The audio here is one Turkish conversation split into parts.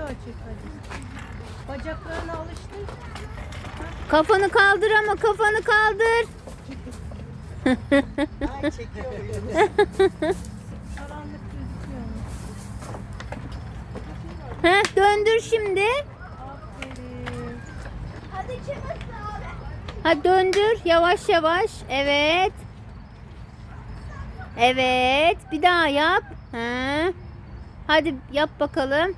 video hadi. Bacaklarına alıştır. Kafanı kaldır ama kafanı kaldır. Ay çekiyor. Karanlık gözüküyor. Heh, döndür şimdi. Aferin. Hadi çabuk abi. Ha döndür yavaş yavaş. Evet. Evet. Bir daha yap. Ha. Hadi yap bakalım.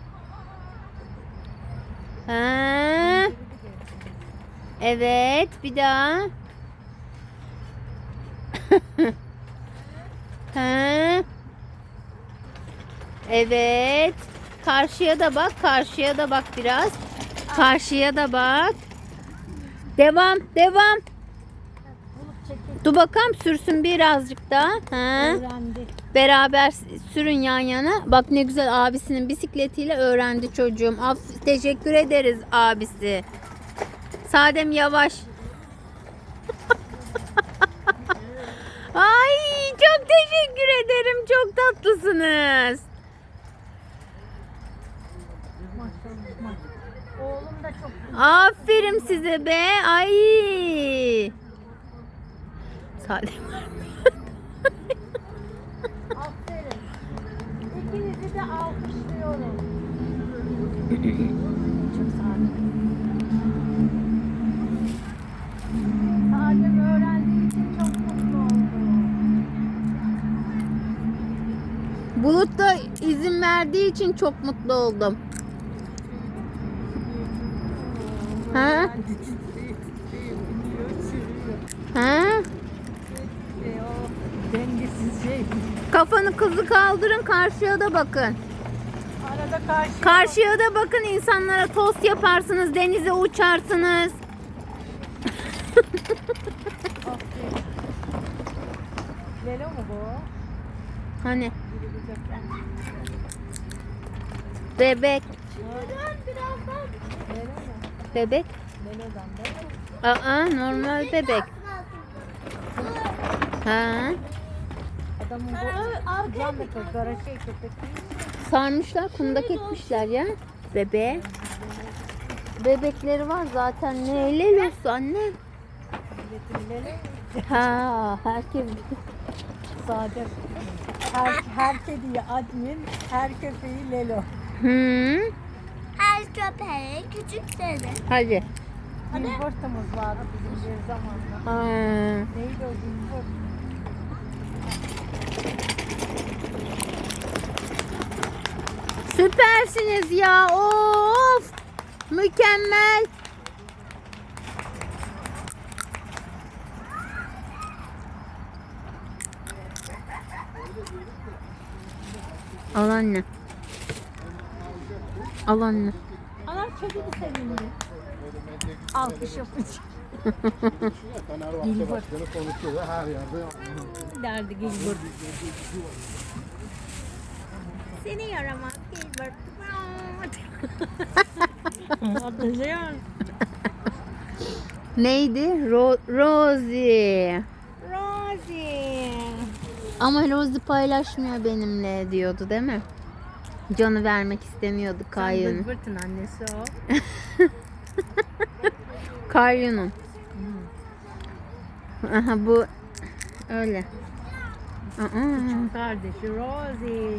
Ha. Evet, bir daha. ha. Evet. Karşıya da bak, karşıya da bak biraz. Karşıya da bak. Devam, devam. Dur bakalım sürsün birazcık daha. Ha. Öğrendi. Beraber sürün yan yana. Bak ne güzel abisinin bisikletiyle öğrendi çocuğum. Af- teşekkür ederiz abisi. Sadem yavaş. Ay çok teşekkür ederim. Çok tatlısınız. Aferin size be. Ay. Sadem Aferin. İkinizi de alkışlıyorum. Çok sade. Sadem öğrendiği için çok mutlu oldu. Bulut da izin verdiği için çok mutlu oldum. Ha? Ha? Şey. Kafanı kızı kaldırın karşıya da bakın. Arada karşı. Karşıya da bakın insanlara tost yaparsınız, denize uçarsınız. Lelo mu bu? Hani bebek, bebek. Aa normal bebek. Ha? Adamın bu can da çok kara şey köpek. Sarmışlar, kundak etmişler ya. Bebe. Bebekleri var zaten. Ne lelosu anne? Ha, herkes Sade. Her, her kediye admin, her köpeği Lelo. Hı. Her köpeğe küçük dedi. Hadi. Gilbert'ımız vardı bizim bir zamanla. Aa. Neydi o Gilbert? Süpersiniz ya. Of. Mükemmel. Al anne. Al anne. Anam kedi de sevindi. Alkış yapacak. Yerde. Derdi Gilbert. Seni yaramaz Gilbert. Atlayan. Neydi? Ro Rosie. Rosie. Ama Rosie paylaşmıyor benimle diyordu değil mi? Canı vermek istemiyordu Kayyu'nun. Gilbert'ın annesi o. Kayyu'nun. Aha bu öyle. Aa. Kardeşi Rosie.